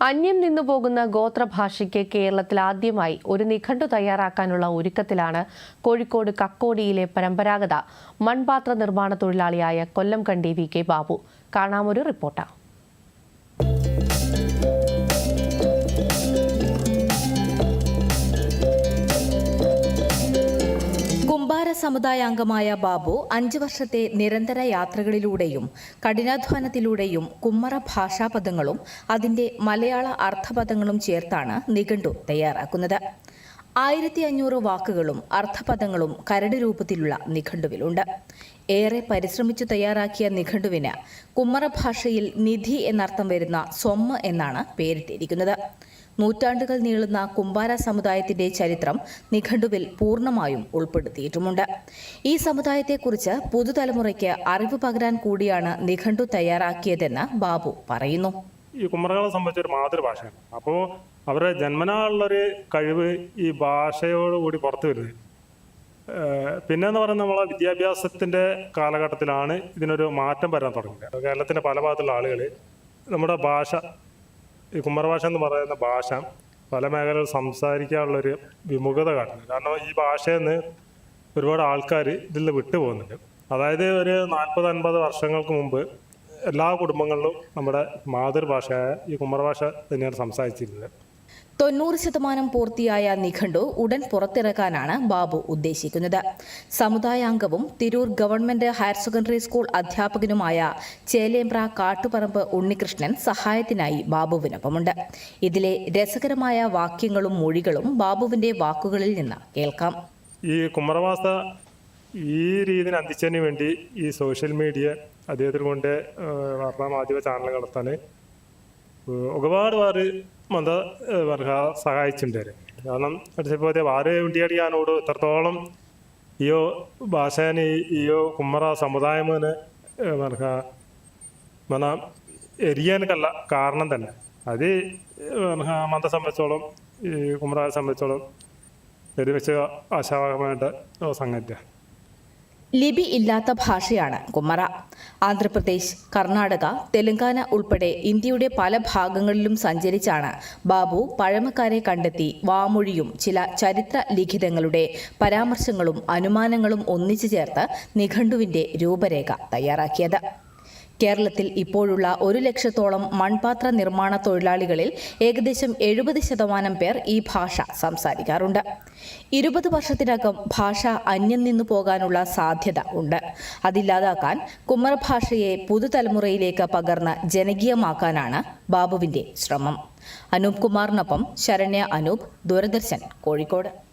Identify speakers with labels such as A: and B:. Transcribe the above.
A: അന്യം നിന്നു പോകുന്ന ഗോത്രഭാഷയ്ക്ക് കേരളത്തിൽ ആദ്യമായി ഒരു നിഘണ്ടു തയ്യാറാക്കാനുള്ള ഒരുക്കത്തിലാണ് കോഴിക്കോട് കക്കോടിയിലെ പരമ്പരാഗത മൺപാത്ര നിർമ്മാണ തൊഴിലാളിയായ കൊല്ലം കണ്ടി വി കെ ബാബു. കാണാമൊരു റിപ്പോർട്ട്.
B: കുംഭാര സമുദായാംഗമായ ബാബു അഞ്ച് വർഷത്തെ നിരന്തര യാത്രകളിലൂടെയും കഠിനാധ്വാനത്തിലൂടെയും കുമ്മറ ഭാഷാപദങ്ങളും അതിന്റെ മലയാള അർത്ഥപദങ്ങളും ചേർത്താണ് നിഘണ്ടു തയ്യാറാക്കുന്നത്. ആയിരത്തി അഞ്ഞൂറ് വാക്കുകളും അർത്ഥപദങ്ങളും കരട് രൂപത്തിലുള്ള നിഘണ്ടുവിലുണ്ട്. ഏറെ പരിശ്രമിച്ചു തയ്യാറാക്കിയ നിഘണ്ടുവിന് കുമ്മറ ഭാഷയിൽ നിധി എന്നർത്ഥം വരുന്ന സ്വമ്മ് എന്നാണ് പേരിട്ടിരിക്കുന്നത്. നൂറ്റാണ്ടുകൾ നീളുന്ന കുമ്പാര സമുദായത്തിന്റെ ചരിത്രം നിഘണ്ടുവിൽ പൂർണമായും ഉൾപ്പെടുത്തിയിട്ടുമുണ്ട്. ഈ സമുദായത്തെക്കുറിച്ച് പുതുതലമുറയ്ക്ക് അറിവ് പകരാൻ കൂടിയാണ് നിഘണ്ടു തയ്യാറാക്കിയതെന്ന് ബാബു പറയുന്നു.
C: ഈ കുമ്പറകളെ സംബന്ധിച്ച് ഒരു മാതൃഭാഷയാണ് അപ്പോൾ അവരുടെ ജന്മനാളുള്ളൊരു കഴിവ് ഈ ഭാഷയോടുകൂടി പുറത്തു വരുന്നത്. പിന്നെ എന്ന് പറയുന്നത് നമ്മളെ വിദ്യാഭ്യാസത്തിന്റെ കാലഘട്ടത്തിലാണ് ഇതിനൊരു മാറ്റം വരാൻ തുടങ്ങിയത്. കേരളത്തിന്റെ പല ഭാഗത്തുള്ള ആളുകൾ നമ്മുടെ ഭാഷ ഈ കുമ്മറഭാഷ എന്ന് പറയുന്ന ഭാഷ പല മേഖലകളിൽ സംസാരിക്കാനുള്ളൊരു വിമുഖത കാണുന്നു കാരണം ഈ ഭാഷയിൽ നിന്ന് ഒരുപാട് ആൾക്കാർ ഇതിൽ വിട്ടുപോകുന്നുണ്ട്. അതായത് ഒരു നാൽപ്പത് അൻപത് വർഷങ്ങൾക്ക് മുമ്പ് എല്ലാ കുടുംബങ്ങളിലും നമ്മുടെ മാതൃഭാഷയായ ഈ കുമ്മറഭാഷ തന്നെയാണ് സംസാരിച്ചിരുന്നത്.
B: തൊണ്ണൂറ് ശതമാനം പൂർത്തിയായ നിഘണ്ടു ഉടൻ പുറത്തിറക്കാനാണ് ബാബു ഉദ്ദേശിക്കുന്നത്. സമുദായാംഗവും Tirur government higher secondary school അധ്യാപകനുമായ Chelembra കാട്ടുപറമ്പ് Unnikrishnan സഹായത്തിനായി ബാബുവിനൊപ്പമുണ്ട്. ഇതിലെ രസകരമായ വാക്യങ്ങളും മൊഴികളും ബാബുവിന്റെ വാക്കുകളിൽ നിന്ന് കേൾക്കാം.
C: ഈ കുമരവാസ ഈ രീതിയിൽ അന്തിച്ചതിന് വേണ്ടി ഈ സോഷ്യൽ മീഡിയ അദ്ദേഹത്തിന് കൊണ്ട് വാർത്താ മാധ്യമ ചാനലുകൾ നടത്താൻ ഒരുപാട് പേര് മന്ദ ഏഹ്, വർഗ സഹായിച്ചിട്ടുണ്ട് അവരെ. കാരണം ഇപ്പോൾ വാര് ഉണ്ടിയടിയാനോട് ഇത്രത്തോളം ഈയോ ഭാഷേനെ ഈയോ കുമ്മറ സമുദായമന് മർഹ മന എരിയാനക്കല്ല കാരണം തന്നെ അത് മന്ദ സംബന്ധിച്ചോളം ഈ കുമ്മറയെ സംബന്ധിച്ചോളം ഒരുമിച്ച് ആശാവഹമായിട്ട് സംഗതിയാണ്
B: ലിപി ഇല്ലാത്ത ഭാഷയാണ് കുമ്മറ. ആന്ധ്രാപ്രദേശ് കർണാടക തെലങ്കാന ഉൾപ്പെടെ ഇന്ത്യയുടെ പല ഭാഗങ്ങളിലും സഞ്ചരിച്ചാണ് ബാബു പഴമക്കാരെ കണ്ടെത്തി വാമൊഴിയും ചില ചരിത്ര ലിഖിതങ്ങളുടെ പരാമർശങ്ങളും അനുമാനങ്ങളും ഒന്നിച്ചു ചേർത്ത് നിഘണ്ടുവിന്റെ രൂപരേഖ തയ്യാറാക്കിയത്. കേരളത്തിൽ ഇപ്പോഴുള്ള ഒരു ലക്ഷത്തോളം മൺപാത്ര നിർമ്മാണ തൊഴിലാളികളിൽ ഏകദേശം എഴുപത് ശതമാനം പേർ ഈ ഭാഷ സംസാരിക്കാറുണ്ട്. ഇരുപത് വർഷത്തിനകം ഭാഷ അന്യം നിന്നു പോകാനുള്ള സാധ്യത ഉണ്ട്. അതില്ലാതാക്കാൻ കുമ്മറഭാഷയെ പുതുതലമുറയിലേക്ക് പകർന്ന് ജനകീയമാക്കാനാണ് ബാബുവിന്റെ ശ്രമം. അനൂപ് കുമാറിനൊപ്പം ശരണ്യ അനൂപ് ദൂരദർശൻ കോഴിക്കോട്.